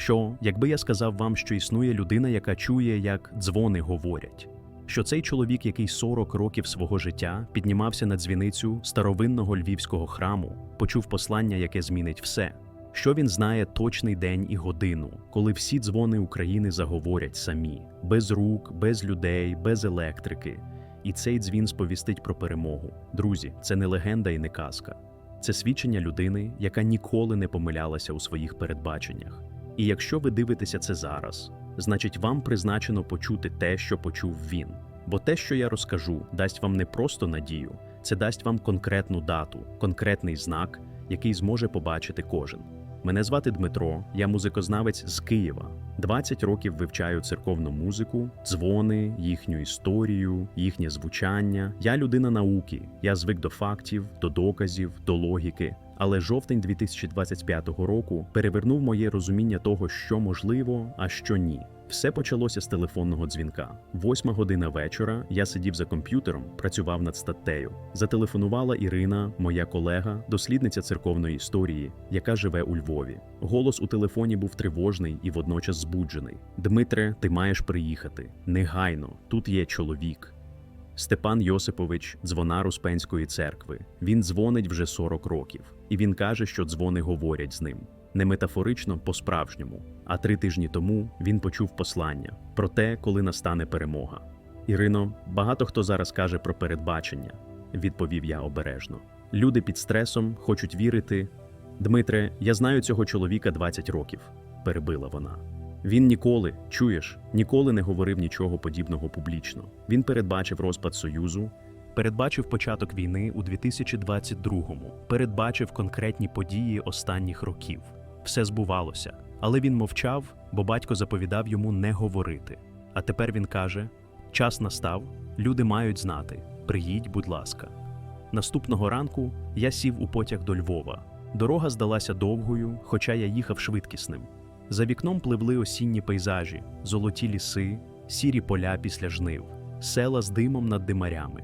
Що, якби я сказав вам, що існує людина, яка чує, як дзвони говорять, що цей чоловік, який 40 років свого життя піднімався на дзвіницю старовинного львівського храму, почув послання, яке змінить все. Що він знає точний день і годину, коли всі дзвони України заговорять самі, без рук, без людей, без електрики. І цей дзвін сповістить про перемогу. Друзі, це не легенда і не казка. Це свідчення людини, яка ніколи не помилялася у своїх передбаченнях. І якщо ви дивитеся це зараз, значить вам призначено почути те, що почув він. Бо те, що я розкажу, дасть вам не просто надію, це дасть вам конкретну дату, конкретний знак, який зможе побачити кожен. Мене звати Дмитро, я музикознавець з Києва. 20 років вивчаю церковну музику, дзвони, їхню історію, їхнє звучання. Я людина науки. Я звик до фактів, до доказів, до логіки. Але жовтень 2025 року перевернув моє розуміння того, що можливо, а що ні. Все почалося з телефонного дзвінка. Восьма година вечора я сидів за комп'ютером, працював над статтею. Зателефонувала Ірина, моя колега, дослідниця церковної історії, яка живе у Львові. Голос у телефоні був тривожний і водночас збуджений. Дмитре, ти маєш приїхати. Негайно, тут є чоловік. Степан Йосипович, дзвонар Успенської церкви. Він дзвонить вже 40 років, і він каже, що дзвони говорять з ним. Не метафорично по-справжньому. А три тижні тому він почув послання про те, коли настане перемога. Ірино, багато хто зараз каже про передбачення, відповів я обережно. Люди під стресом хочуть вірити. Дмитре, я знаю цього чоловіка 20 років, перебила вона. Він ніколи, чуєш, ніколи не говорив нічого подібного публічно. Він передбачив розпад Союзу, передбачив початок війни у 2022-му, передбачив конкретні події останніх років. Все збувалося, але він мовчав, бо батько заповідав йому не говорити. А тепер він каже: час настав, люди мають знати. Приїдь, будь ласка. Наступного ранку я сів у потяг до Львова. Дорога здалася довгою, хоча я їхав швидкісним. За вікном пливли осінні пейзажі, золоті ліси, сірі поля після жнив, села з димом над димарями.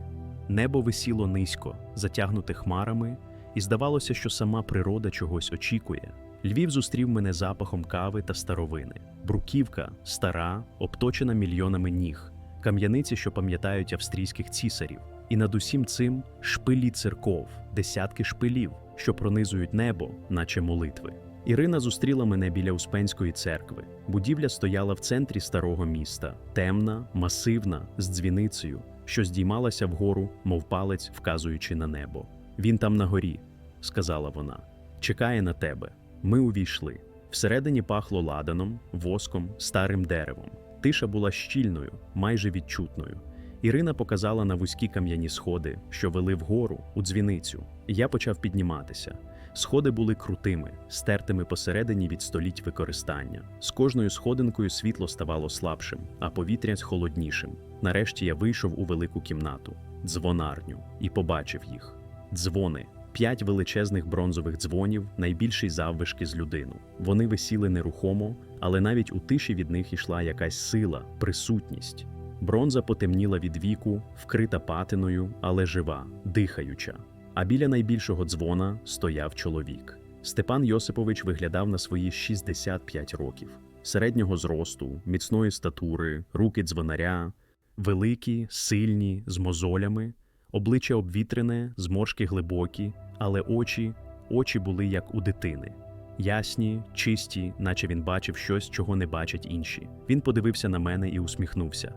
Небо висіло низько, затягнуте хмарами, і здавалося, що сама природа чогось очікує. Львів зустрів мене запахом кави та старовини. Бруківка, стара, обточена мільйонами ніг, кам'яниці, що пам'ятають австрійських цісарів. І над усім цим шпилі церков, десятки шпилів, що пронизують небо, наче молитви. Ірина зустріла мене біля Успенської церкви. Будівля стояла в центрі старого міста, темна, масивна, з дзвіницею, що здіймалася вгору, мов палець, вказуючи на небо. Він там на горі, сказала вона. Чекає на тебе. Ми увійшли. Всередині пахло ладаном, воском, старим деревом. Тиша була щільною, майже відчутною. Ірина показала на вузькі кам'яні сходи, що вели вгору у дзвіницю. Я почав підніматися. Сходи були крутими, стертими посередині від століть використання. З кожною сходинкою світло ставало слабшим, а повітря холоднішим. Нарешті я вийшов у велику кімнату, дзвонарню, і побачив їх. Дзвони. П'ять величезних бронзових дзвонів, найбільший заввишки з людину. Вони висіли нерухомо, але навіть у тиші від них ішла якась сила, присутність. Бронза потемніла від віку, вкрита патиною, але жива, дихаюча. А біля найбільшого дзвона стояв чоловік. Степан Йосипович виглядав на свої 65 років, середнього зросту, міцної статури, руки дзвонаря, великі, сильні, з мозолями, обличчя обвітрене, зморшки глибокі, але очі, очі були як у дитини. Ясні, чисті, наче він бачив щось, чого не бачать інші. Він подивився на мене і усміхнувся.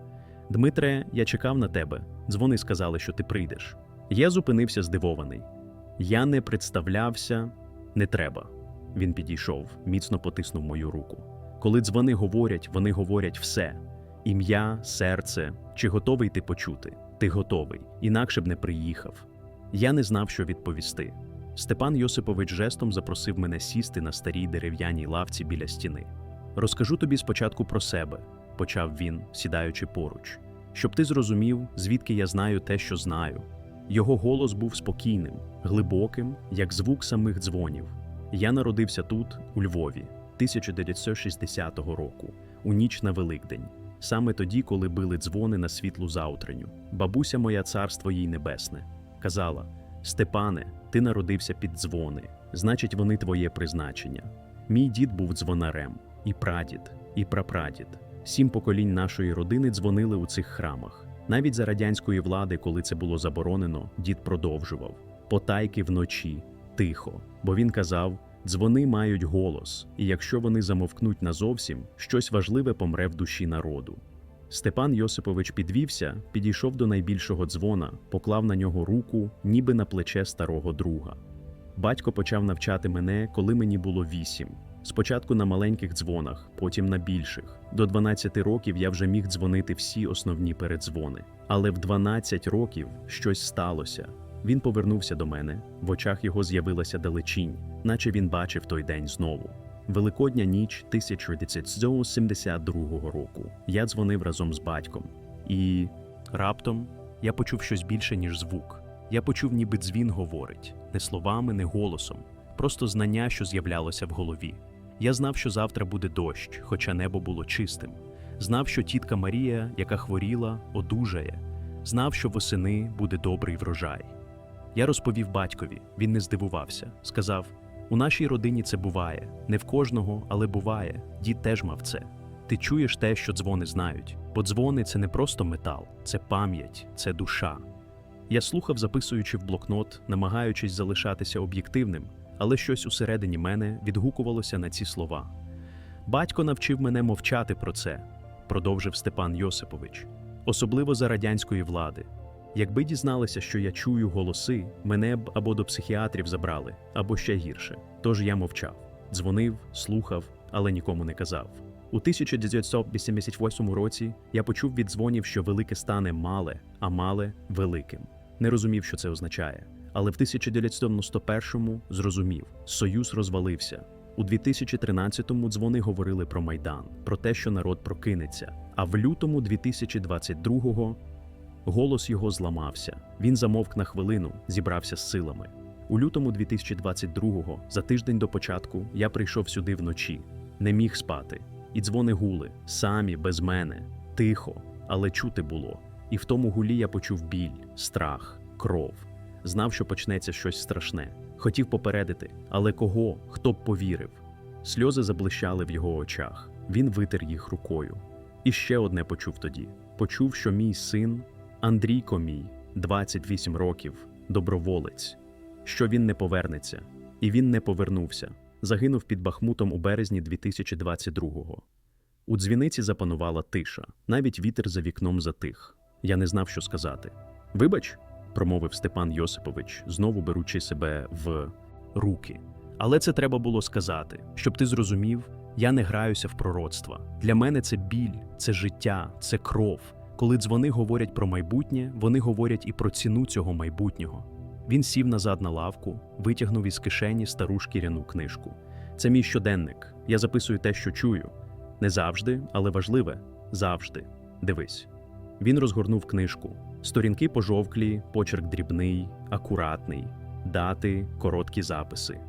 Дмитре, я чекав на тебе. Дзвони сказали, що ти прийдеш. Я зупинився здивований. Я не представлявся, не треба. Він підійшов, міцно потиснув мою руку. Коли дзвони говорять, вони говорять все: ім'я, серце, чи готовий ти почути? Ти готовий, інакше б не приїхав. Я не знав, що відповісти. Степан Йосипович жестом запросив мене сісти на старій дерев'яній лавці біля стіни. Розкажу тобі спочатку про себе, почав він, сідаючи поруч, щоб ти зрозумів, звідки я знаю те, що знаю. Його голос був спокійним, глибоким, як звук самих дзвонів. Я народився тут, у Львові, 1960 року, у ніч на Великдень, саме тоді, коли били дзвони на світлу заутренню. Бабуся моя царство їй небесне, казала: Степане, ти народився під дзвони, значить, вони твоє призначення. Мій дід був дзвонарем. і прадід, і прапрадід. Сім поколінь нашої родини дзвонили у цих храмах. Навіть за радянської влади, коли це було заборонено, дід продовжував потайки вночі, тихо. Бо він казав: дзвони мають голос, і якщо вони замовкнуть назовсім, щось важливе помре в душі народу. Степан Йосипович підвівся, підійшов до найбільшого дзвона, поклав на нього руку, ніби на плече старого друга. Батько почав навчати мене, коли мені було вісім. Спочатку на маленьких дзвонах, потім на більших. До 12 років я вже міг дзвонити всі основні передзвони. Але в 12 років щось сталося. Він повернувся до мене, в очах його з'явилася далечінь, наче він бачив той день знову. Великодня ніч 1972 року. Я дзвонив разом з батьком. І раптом я почув щось більше, ніж звук. Я почув, ніби дзвін говорить, не словами, не голосом, просто знання, що з'являлося в голові. Я знав, що завтра буде дощ, хоча небо було чистим. Знав, що тітка Марія, яка хворіла, одужає. Знав, що восени буде добрий врожай. Я розповів батькові, він не здивувався. Сказав: у нашій родині це буває, не в кожного, але буває. Дід теж мав це. Ти чуєш те, що дзвони знають, бо дзвони це не просто метал, це пам'ять, це душа. Я слухав, записуючи в блокнот, намагаючись залишатися об'єктивним, але щось усередині мене відгукувалося на ці слова. Батько навчив мене мовчати про це, продовжив Степан Йосипович, особливо за радянської влади. Якби дізналися, що я чую голоси, мене б або до психіатрів забрали, або ще гірше. Тож я мовчав, дзвонив, слухав, але нікому не казав. У 1988 році я почув від дзвонів, що велике стане мале, а мале великим. Не розумів, що це означає. Але в 1991-му зрозумів, союз розвалився. У 2013-му дзвони говорили про майдан, про те, що народ прокинеться. А в лютому 2022-го голос його зламався. Він замовк на хвилину, зібрався з силами. У лютому 2022-го, за тиждень до початку, я прийшов сюди вночі, не міг спати. І дзвони гули, самі, без мене, тихо, але чути було. І в тому гулі я почув біль, страх, кров. Знав, що почнеться щось страшне. Хотів попередити, але кого, хто б повірив. Сльози заблищали в його очах. Він витер їх рукою. І ще одне почув тоді: почув, що мій син, Андрійко мій, 28 років, доброволець, що він не повернеться. І він не повернувся. Загинув під Бахмутом у березні 2022-го. У дзвіниці запанувала тиша, навіть вітер за вікном затих. Я не знав, що сказати. Вибач, промовив Степан Йосипович, знову беручи себе в руки. Але це треба було сказати, щоб ти зрозумів, я не граюся в пророцтва. Для мене це біль, це життя, це кров. Коли дзвони говорять про майбутнє, вони говорять і про ціну цього майбутнього. Він сів назад на лавку, витягнув із кишені стару шкіряну книжку. Це мій щоденник. Я записую те, що чую. Не завжди, але важливе завжди. Дивись. Він розгорнув книжку. Сторінки пожовклі, почерк дрібний, акуратний, дати, короткі записи.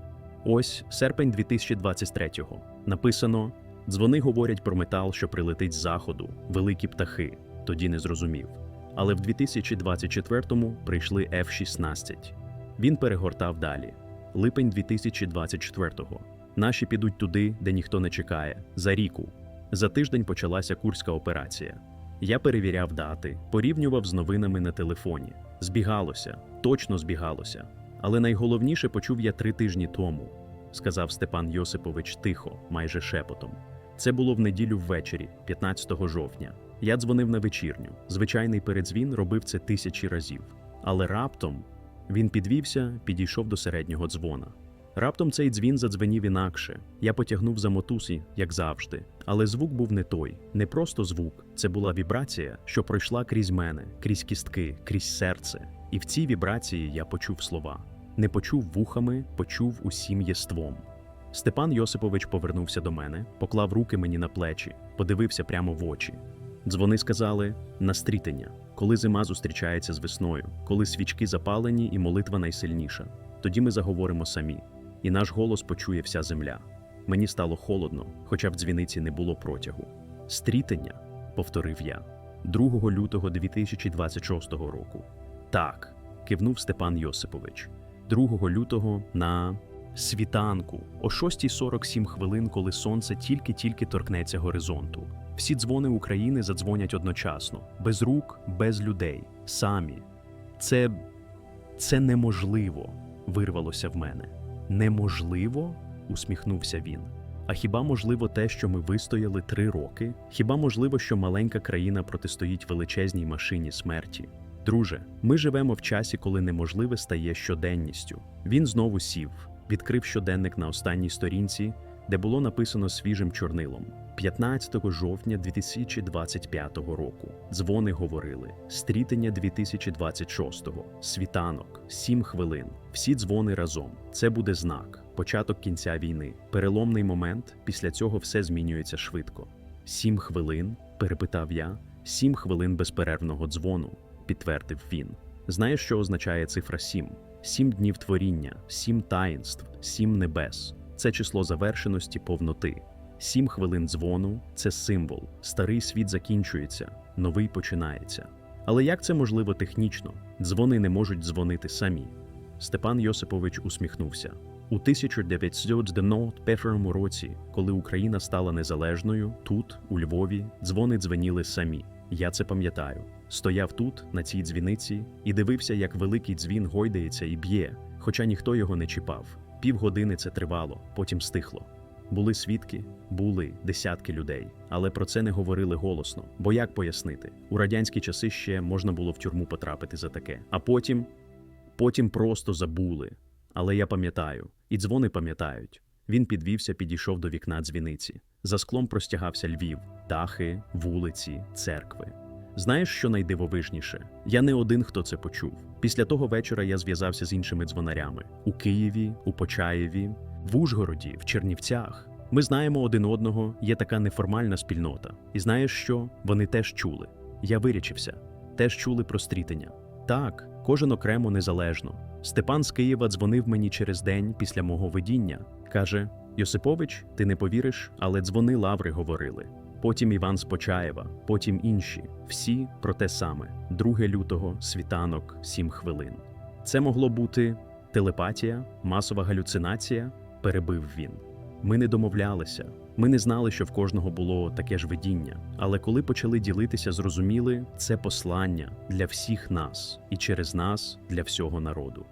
Ось серпень 2023-го. Написано: Дзвони говорять про метал, що прилетить з заходу, великі птахи. Тоді не зрозумів. Але в 2024-му прийшли F-16. Він перегортав далі. Липень 2024-го. Наші підуть туди, де ніхто не чекає, за ріку. За тиждень почалася курська операція. Я перевіряв дати, порівнював з новинами на телефоні. Збігалося, точно збігалося. Але найголовніше почув я три тижні тому, сказав Степан Йосипович тихо, майже шепотом. Це було в неділю ввечері, 15 жовтня. Я дзвонив на вечірню. Звичайний передзвін робив це тисячі разів. Але раптом він підвівся, підійшов до середнього дзвона. Раптом цей дзвін задзвенів інакше. Я потягнув за мотусі, як завжди. Але звук був не той, не просто звук. Це була вібрація, що пройшла крізь мене, крізь кістки, крізь серце. І в цій вібрації я почув слова. Не почув вухами, почув усім єством. Степан Йосипович повернувся до мене, поклав руки мені на плечі, подивився прямо в очі. Дзвони сказали настрітення, коли зима зустрічається з весною, коли свічки запалені і молитва найсильніша. Тоді ми заговоримо самі, і наш голос почує вся земля. Мені стало холодно, хоча в дзвіниці не було протягу. Стрітення, повторив я, 2 лютого 2026 року. Так, кивнув Степан Йосипович. 2 лютого на світанку, о 6.47 хвилин, коли сонце тільки-тільки торкнеться горизонту. Всі дзвони України задзвонять одночасно, без рук, без людей, самі. Це. це неможливо, вирвалося в мене. Неможливо? усміхнувся він. А хіба можливо те, що ми вистояли три роки? Хіба можливо, що маленька країна протистоїть величезній машині смерті? Друже, ми живемо в часі, коли неможливе стає щоденністю. Він знову сів, відкрив щоденник на останній сторінці, де було написано свіжим чорнилом. 15 жовтня 2025 року. Дзвони говорили. Стрітення 2026-го. Світанок. 7 хвилин. Всі дзвони разом. Це буде знак. Початок кінця війни. Переломний момент. Після цього все змінюється швидко. Сім хвилин? перепитав я. Сім хвилин безперервного дзвону, підтвердив він. Знаєш, що означає цифра сім? Сім днів творіння, сім таїнств, сім небес. Це число завершеності повноти. Сім хвилин дзвону це символ. Старий світ закінчується, новий починається. Але як це можливо технічно? Дзвони не можуть дзвонити самі. Степан Йосипович усміхнувся. У 1991 році, коли Україна стала незалежною, тут, у Львові, дзвони дзвеніли самі. Я це пам'ятаю. Стояв тут, на цій дзвіниці, і дивився, як великий дзвін гойдається і б'є, хоча ніхто його не чіпав. Півгодини це тривало, потім стихло. Були свідки, були десятки людей, але про це не говорили голосно. Бо як пояснити? У радянські часи ще можна було в тюрму потрапити за таке. А потім, потім просто забули. Але я пам'ятаю, і дзвони пам'ятають. Він підвівся, підійшов до вікна дзвіниці. За склом простягався Львів, дахи, вулиці, церкви. Знаєш, що найдивовижніше? Я не один, хто це почув. Після того вечора я зв'язався з іншими дзвонарями у Києві, у Почаєві, в Ужгороді, в Чернівцях. Ми знаємо один одного, є така неформальна спільнота. І знаєш що? Вони теж чули. Я вирічився, теж чули про стрітення. Так, кожен окремо незалежно. Степан з Києва дзвонив мені через день після мого видіння. Каже: Йосипович, ти не повіриш, але дзвони лаври говорили. Потім Іван з Почаєва, потім інші. Всі про те саме: 2 лютого, світанок, 7 хвилин. Це могло бути телепатія, масова галюцинація, перебив він. Ми не домовлялися. Ми не знали, що в кожного було таке ж видіння. Але коли почали ділитися, зрозуміли, це послання для всіх нас і через нас для всього народу.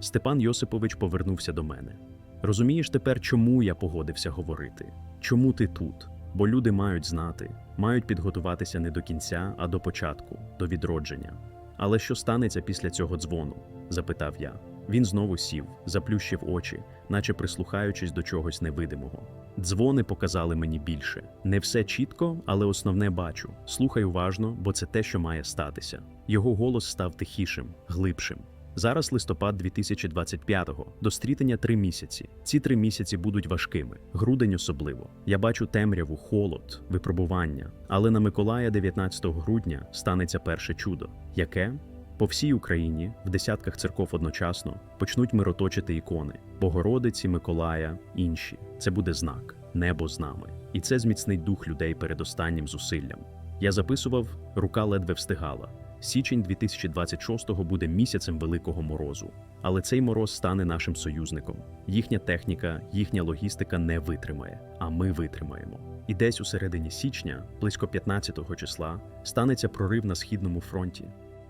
Степан Йосипович повернувся до мене. Розумієш тепер, чому я погодився говорити? Чому ти тут? Бо люди мають знати, мають підготуватися не до кінця, а до початку, до відродження. Але що станеться після цього дзвону? запитав я. Він знову сів, заплющив очі, наче прислухаючись до чогось невидимого. Дзвони показали мені більше. Не все чітко, але основне бачу. Слухай уважно, бо це те, що має статися. Його голос став тихішим, глибшим. Зараз листопад 2025-го, до стрітення три місяці. Ці три місяці будуть важкими, грудень особливо. Я бачу темряву, холод, випробування. Але на Миколая 19 грудня станеться перше чудо. Яке? По всій Україні, в десятках церков одночасно, почнуть мироточити ікони Богородиці, Миколая, інші. Це буде знак, небо з нами. І це зміцнить дух людей перед останнім зусиллям. Я записував, рука ледве встигала. Січень 2026-го буде місяцем великого морозу, але цей мороз стане нашим союзником. Їхня техніка, їхня логістика не витримає, а ми витримаємо. І десь у середині січня, близько 15-го числа, станеться прорив на східному фронті.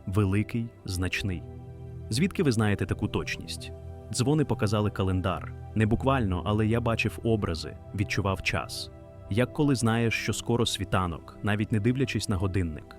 Великий, значний. Звідки ви знаєте таку точність? Дзвони показали календар. Не буквально, але я бачив образи, відчував час. Як коли знаєш, що скоро світанок, навіть не дивлячись на годинник.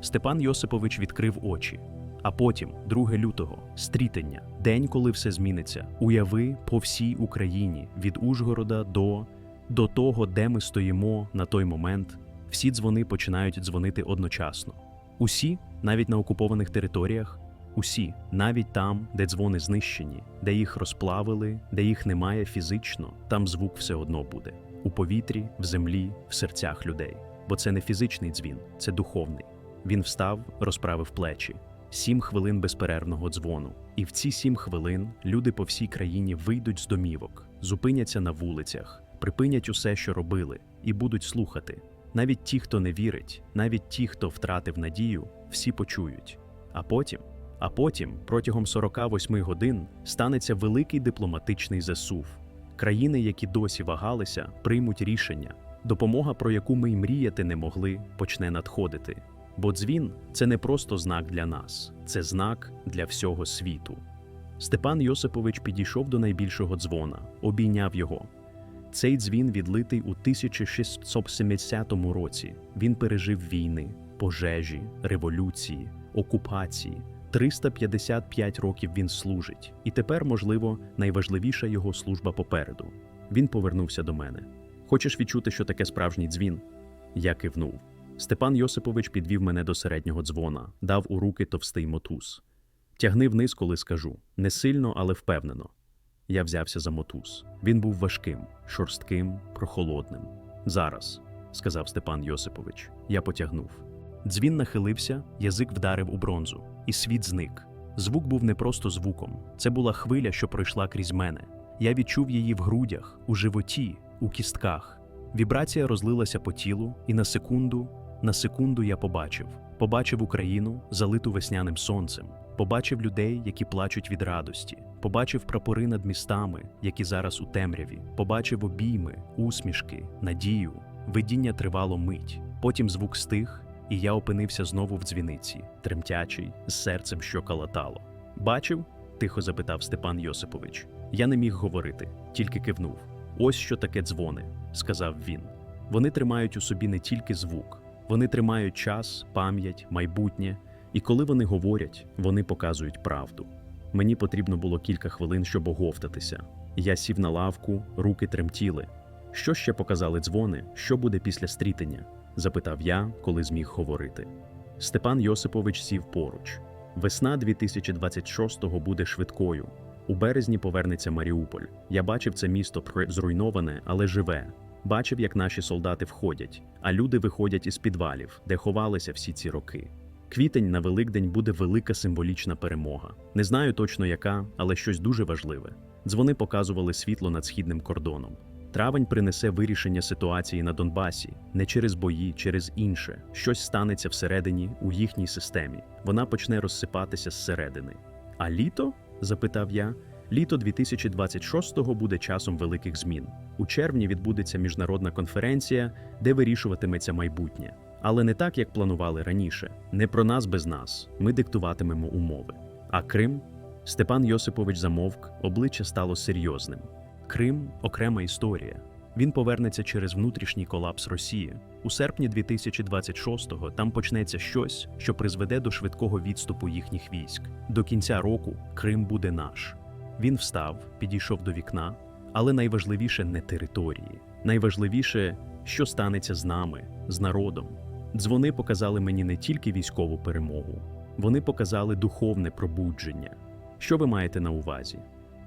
Степан Йосипович відкрив очі. А потім, 2 лютого, стрітення, день, коли все зміниться. Уяви по всій Україні від Ужгорода до, до того, де ми стоїмо на той момент. Всі дзвони починають дзвонити одночасно. Усі, навіть на окупованих територіях, усі, навіть там, де дзвони знищені, де їх розплавили, де їх немає фізично, там звук все одно буде у повітрі, в землі, в серцях людей. Бо це не фізичний дзвін, це духовний. Він встав, розправив плечі. Сім хвилин безперервного дзвону. І в ці сім хвилин люди по всій країні вийдуть з домівок, зупиняться на вулицях, припинять усе, що робили, і будуть слухати. Навіть ті, хто не вірить, навіть ті, хто втратив надію, всі почують. А потім, А потім, протягом 48 годин, станеться великий дипломатичний засув. Країни, які досі вагалися, приймуть рішення. Допомога, про яку ми й мріяти не могли, почне надходити. Бо дзвін це не просто знак для нас, це знак для всього світу. Степан Йосипович підійшов до найбільшого дзвона, обійняв його. Цей дзвін відлитий у 1670 році. Він пережив війни, пожежі, революції, окупації. 355 років він служить, і тепер, можливо, найважливіша його служба попереду. Він повернувся до мене. Хочеш відчути, що таке справжній дзвін? Я кивнув. Степан Йосипович підвів мене до середнього дзвона, дав у руки товстий мотуз. Тягни вниз, коли скажу. Не сильно, але впевнено. Я взявся за мотуз. Він був важким, шорстким, прохолодним. Зараз, сказав Степан Йосипович. Я потягнув. Дзвін нахилився, язик вдарив у бронзу, і світ зник. Звук був не просто звуком, це була хвиля, що пройшла крізь мене. Я відчув її в грудях, у животі, у кістках. Вібрація розлилася по тілу, і на секунду, на секунду я побачив. Побачив Україну, залиту весняним сонцем, побачив людей, які плачуть від радості, побачив прапори над містами, які зараз у темряві, побачив обійми, усмішки, надію. Видіння тривало мить. Потім звук стих, і я опинився знову в дзвіниці, тремтячий, з серцем, що калатало. Бачив? тихо запитав Степан Йосипович. Я не міг говорити, тільки кивнув. Ось що таке дзвони, сказав він. Вони тримають у собі не тільки звук, вони тримають час, пам'ять, майбутнє, і коли вони говорять, вони показують правду. Мені потрібно було кілька хвилин, щоб оговтатися. Я сів на лавку, руки тремтіли. Що ще показали дзвони? Що буде після стрітення? запитав я, коли зміг говорити. Степан Йосипович сів поруч. Весна 2026-го буде швидкою. У березні повернеться Маріуполь. Я бачив це місто зруйноване, але живе. Бачив, як наші солдати входять, а люди виходять із підвалів, де ховалися всі ці роки. Квітень на Великдень буде велика символічна перемога. Не знаю точно яка, але щось дуже важливе. Дзвони показували світло над східним кордоном. Травень принесе вирішення ситуації на Донбасі не через бої, через інше. Щось станеться всередині у їхній системі. Вона почне розсипатися зсередини. А літо? запитав я. Літо 2026-го буде часом великих змін. У червні відбудеться міжнародна конференція, де вирішуватиметься майбутнє. Але не так, як планували раніше. Не про нас без нас. Ми диктуватимемо умови. А Крим? Степан Йосипович замовк, обличчя стало серйозним. Крим окрема історія. Він повернеться через внутрішній колапс Росії. У серпні 2026-го там почнеться щось, що призведе до швидкого відступу їхніх військ. До кінця року Крим буде наш. Він встав, підійшов до вікна, але найважливіше не території. Найважливіше, що станеться з нами, з народом. Дзвони показали мені не тільки військову перемогу, вони показали духовне пробудження. Що ви маєте на увазі?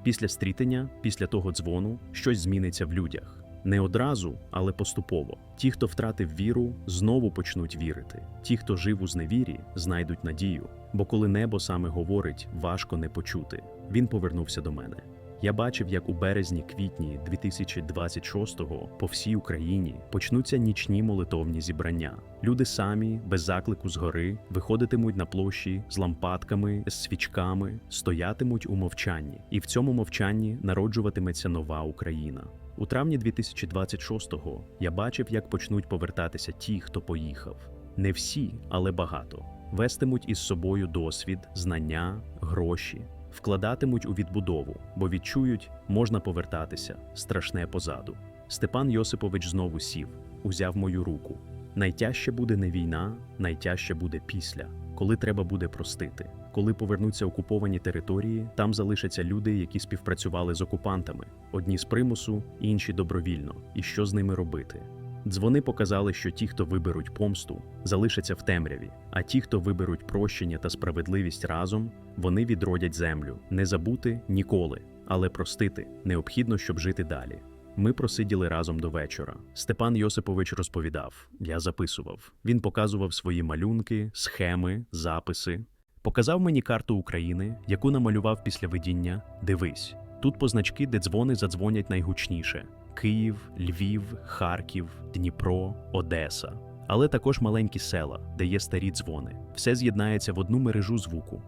Після стрітення, після того дзвону, щось зміниться в людях. Не одразу, але поступово. Ті, хто втратив віру, знову почнуть вірити. Ті, хто жив у зневірі, знайдуть надію. Бо коли небо саме говорить, важко не почути. Він повернувся до мене. Я бачив, як у березні-квітні 2026-го по всій Україні почнуться нічні молитовні зібрання. Люди самі, без заклику згори, виходитимуть на площі з лампадками, з свічками, стоятимуть у мовчанні, і в цьому мовчанні народжуватиметься нова Україна. У травні 2026-го я бачив, як почнуть повертатися ті, хто поїхав. Не всі, але багато. Вестимуть із собою досвід, знання, гроші, вкладатимуть у відбудову, бо відчують, можна повертатися, страшне позаду. Степан Йосипович знову сів, узяв мою руку. Найтяжче буде не війна, найтяжче буде після, коли треба буде простити. Коли повернуться окуповані території, там залишаться люди, які співпрацювали з окупантами, одні з примусу, інші добровільно. І що з ними робити? Дзвони показали, що ті, хто виберуть помсту, залишаться в темряві, а ті, хто виберуть прощення та справедливість разом, вони відродять землю. Не забути ніколи, але простити необхідно, щоб жити далі. Ми просиділи разом до вечора. Степан Йосипович розповідав, я записував. Він показував свої малюнки, схеми, записи. Показав мені карту України, яку намалював після видіння. Дивись, тут позначки, де дзвони задзвонять найгучніше: Київ, Львів, Харків, Дніпро, Одеса. Але також маленькі села, де є старі дзвони. Все з'єднається в одну мережу звуку.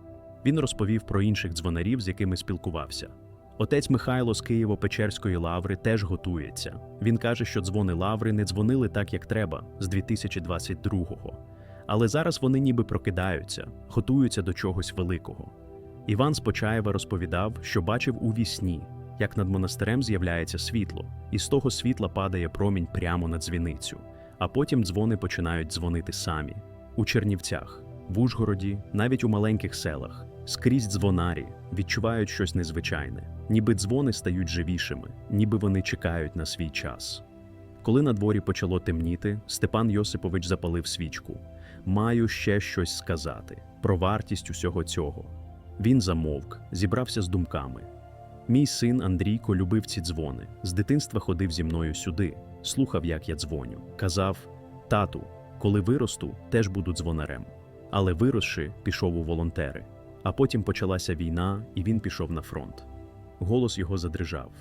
Він розповів про інших дзвонарів, з якими спілкувався. Отець Михайло з Києво-Печерської лаври теж готується. Він каже, що дзвони лаври не дзвонили так, як треба, з 2022-го. Але зараз вони ніби прокидаються, готуються до чогось великого. Іван з Почаєва розповідав, що бачив у вісні, як над монастирем з'являється світло, і з того світла падає промінь прямо на дзвіницю, а потім дзвони починають дзвонити самі. У Чернівцях, в Ужгороді, навіть у маленьких селах, скрізь дзвонарі відчувають щось незвичайне, ніби дзвони стають живішими, ніби вони чекають на свій час. Коли на дворі почало темніти, Степан Йосипович запалив свічку. Маю ще щось сказати про вартість усього цього. Він замовк, зібрався з думками. Мій син Андрійко любив ці дзвони. З дитинства ходив зі мною сюди, слухав, як я дзвоню. Казав: Тату, коли виросту, теж буду дзвонарем. Але виросши, пішов у волонтери. А потім почалася війна, і він пішов на фронт. Голос його задрижав.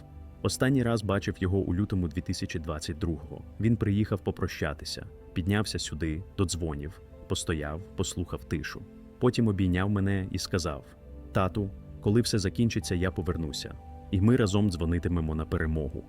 Останній раз бачив його у лютому 2022-го. Він приїхав попрощатися, піднявся сюди, до дзвонів, постояв, послухав тишу. Потім обійняв мене і сказав: Тату, коли все закінчиться, я повернуся, і ми разом дзвонитимемо на перемогу.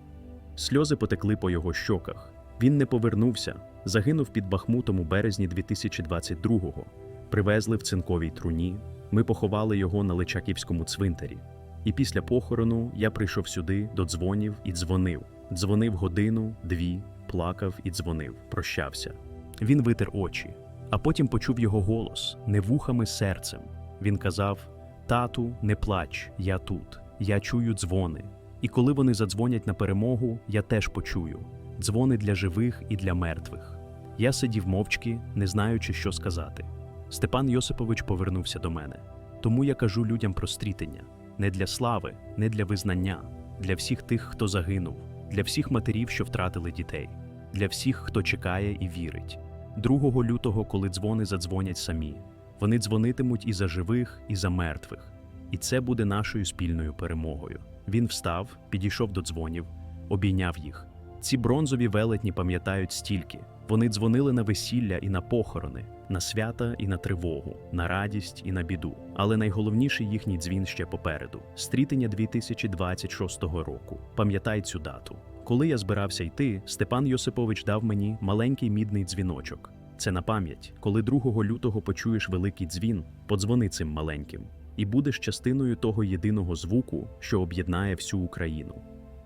Сльози потекли по його щоках. Він не повернувся, загинув під Бахмутом у березні 2022-го. Привезли в цинковій труні. Ми поховали його на Личаківському цвинтарі. І після похорону я прийшов сюди до дзвонів і дзвонив. Дзвонив годину, дві, плакав і дзвонив, прощався. Він витер очі, а потім почув його голос не вухами серцем. Він казав: Тату, не плач, я тут, я чую дзвони. І коли вони задзвонять на перемогу, я теж почую дзвони для живих і для мертвих. Я сидів мовчки, не знаючи, що сказати. Степан Йосипович повернувся до мене. Тому я кажу людям про стрітення не для слави, не для визнання, для всіх тих, хто загинув, для всіх матерів, що втратили дітей, для всіх, хто чекає і вірить. 2 лютого, коли дзвони задзвонять самі, вони дзвонитимуть і за живих, і за мертвих. І це буде нашою спільною перемогою. Він встав, підійшов до дзвонів, обійняв їх. Ці бронзові велетні пам'ятають стільки. Вони дзвонили на весілля і на похорони, на свята і на тривогу, на радість і на біду. Але найголовніший їхній дзвін ще попереду стрітення 2026 року. Пам'ятай цю дату. Коли я збирався йти, Степан Йосипович дав мені маленький мідний дзвіночок. Це на пам'ять. Коли 2 лютого почуєш великий дзвін, подзвони цим маленьким, і будеш частиною того єдиного звуку, що об'єднає всю Україну.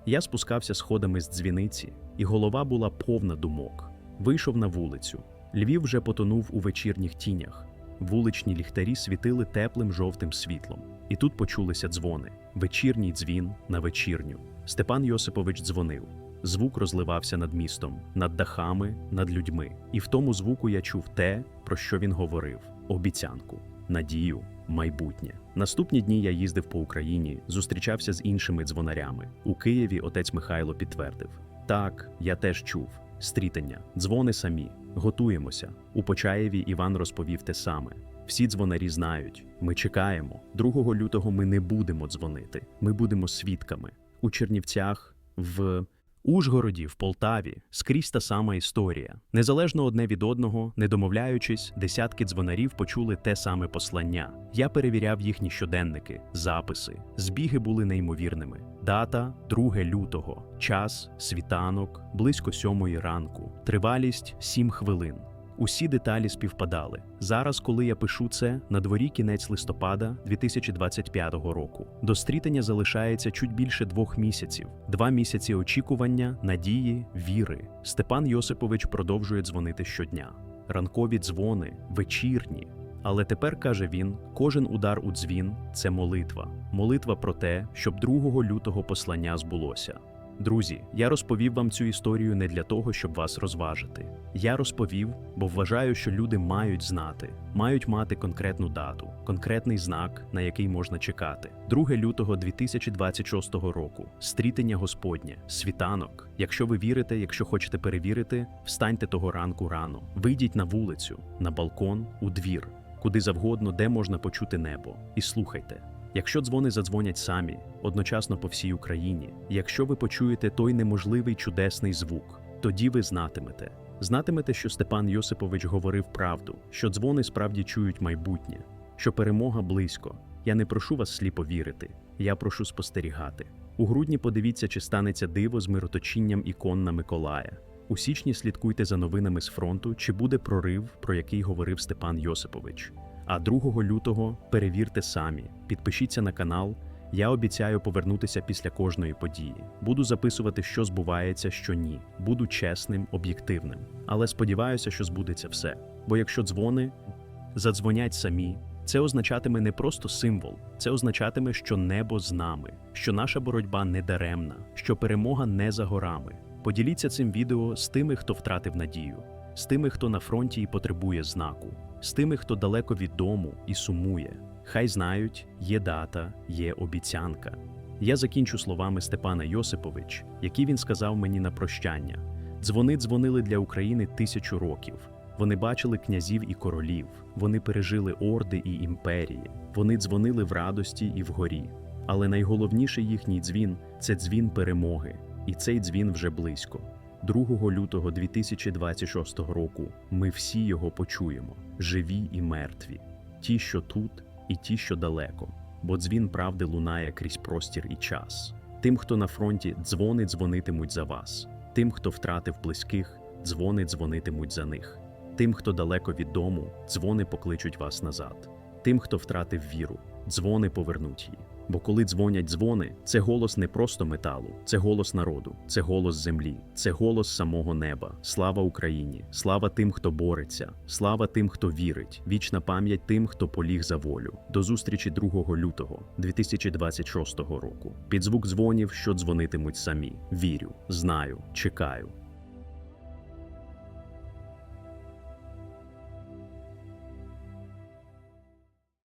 Я спускався сходами з дзвіниці, і голова була повна думок. Вийшов на вулицю. Львів вже потонув у вечірніх тінях. Вуличні ліхтарі світили теплим жовтим світлом. І тут почулися дзвони. Вечірній дзвін на вечірню. Степан Йосипович дзвонив. Звук розливався над містом, над дахами, над людьми. І в тому звуку я чув те, про що він говорив: обіцянку, надію, майбутнє. Наступні дні я їздив по Україні, зустрічався з іншими дзвонарями. У Києві отець Михайло підтвердив: так, я теж чув. Стрітання, дзвони самі, готуємося. У Почаєві Іван розповів те саме. Всі дзвонарі знають. Ми чекаємо. 2 лютого ми не будемо дзвонити. Ми будемо свідками. У Чернівцях, в Ужгороді, в Полтаві скрізь та сама історія. Незалежно одне від одного, не домовляючись, десятки дзвонарів почули те саме послання. Я перевіряв їхні щоденники, записи. Збіги були неймовірними. Дата 2 лютого, час, світанок, близько сьомої ранку, тривалість 7 хвилин. Усі деталі співпадали. Зараз, коли я пишу це, на дворі кінець листопада 2025 року. До стрітання залишається чуть більше двох місяців, два місяці очікування, надії, віри. Степан Йосипович продовжує дзвонити щодня. Ранкові дзвони, вечірні. Але тепер каже він: кожен удар у дзвін це молитва. Молитва про те, щоб 2 лютого послання збулося. Друзі, я розповів вам цю історію не для того, щоб вас розважити. Я розповів, бо вважаю, що люди мають знати, мають мати конкретну дату, конкретний знак, на який можна чекати. 2 лютого 2026 року. Стрітення Господнє, світанок. Якщо ви вірите, якщо хочете перевірити, встаньте того ранку рано. Вийдіть на вулицю, на балкон, у двір, куди завгодно, де можна почути небо, і слухайте. Якщо дзвони задзвонять самі, одночасно по всій Україні, якщо ви почуєте той неможливий чудесний звук, тоді ви знатимете. Знатимете, що Степан Йосипович говорив правду, що дзвони справді чують майбутнє, що перемога близько, Я не прошу вас сліпо вірити, я прошу спостерігати. У грудні подивіться, чи станеться диво з мироточінням ікон на Миколая. У січні слідкуйте за новинами з фронту, чи буде прорив, про який говорив Степан Йосипович. А 2 лютого перевірте самі, підпишіться на канал. Я обіцяю повернутися після кожної події. Буду записувати, що збувається, що ні. Буду чесним, об'єктивним. Але сподіваюся, що збудеться все. Бо якщо дзвони задзвонять самі, це означатиме не просто символ, це означатиме, що небо з нами, що наша боротьба не даремна, що перемога не за горами. Поділіться цим відео з тими, хто втратив надію, з тими, хто на фронті і потребує знаку, з тими, хто далеко від дому і сумує. Хай знають, є дата, є обіцянка. Я закінчу словами Степана Йосипович, які він сказав мені на прощання. Дзвони дзвонили для України тисячу років. Вони бачили князів і королів, вони пережили орди і імперії, вони дзвонили в радості і вгорі. Але найголовніший їхній дзвін це дзвін перемоги, і цей дзвін вже близько. 2 лютого 2026 року ми всі його почуємо: живі і мертві, ті, що тут, і ті, що далеко, бо дзвін правди лунає крізь простір і час. Тим, хто на фронті, дзвони дзвонитимуть за вас. Тим, хто втратив близьких, дзвони дзвонитимуть за них. Тим, хто далеко від дому, дзвони покличуть вас назад. Тим, хто втратив віру, дзвони повернуть її. Бо коли дзвонять дзвони, це голос не просто металу, це голос народу, це голос землі, це голос самого неба. Слава Україні! Слава тим, хто бореться, слава тим, хто вірить, вічна пам'ять тим, хто поліг за волю. До зустрічі 2 лютого 2026 року. Під звук дзвонів, що дзвонитимуть самі. Вірю, знаю, чекаю.